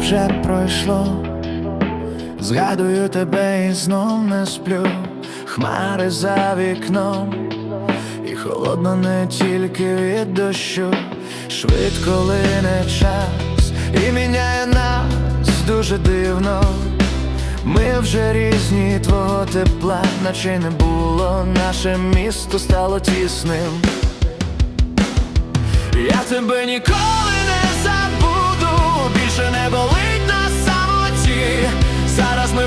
вже пройшло, згадую тебе і знов не сплю, хмари за вікном, і холодно не тільки від дощу, швидко лине час і міняє нас дуже дивно. Ми вже різні твого тепла, наче не було, наше місто стало тісним. Я тебе ніколи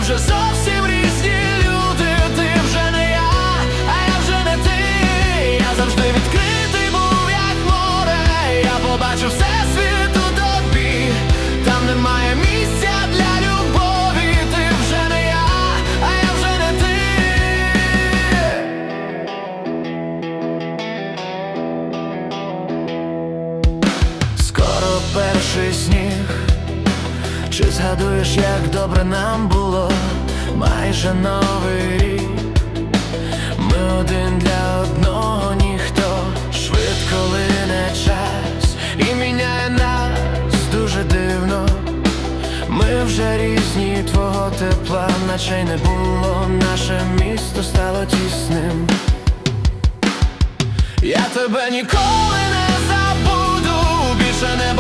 вже зовсім різні люди. Ти вже не я, а я вже не ти. Я завжди відкритий був, як море. Я побачив все світ тобі. Там немає місця для любові. Ти вже не я, а я вже не ти. Скоро перший сніг. Чи згадуєш, як добре нам було майже новий рік? Ми один для одного ніхто швидко лине час і міняє нас дуже дивно. Ми вже різні твого тепла, наче й не було, наше місто стало тісним. Я тебе ніколи не забуду, більше не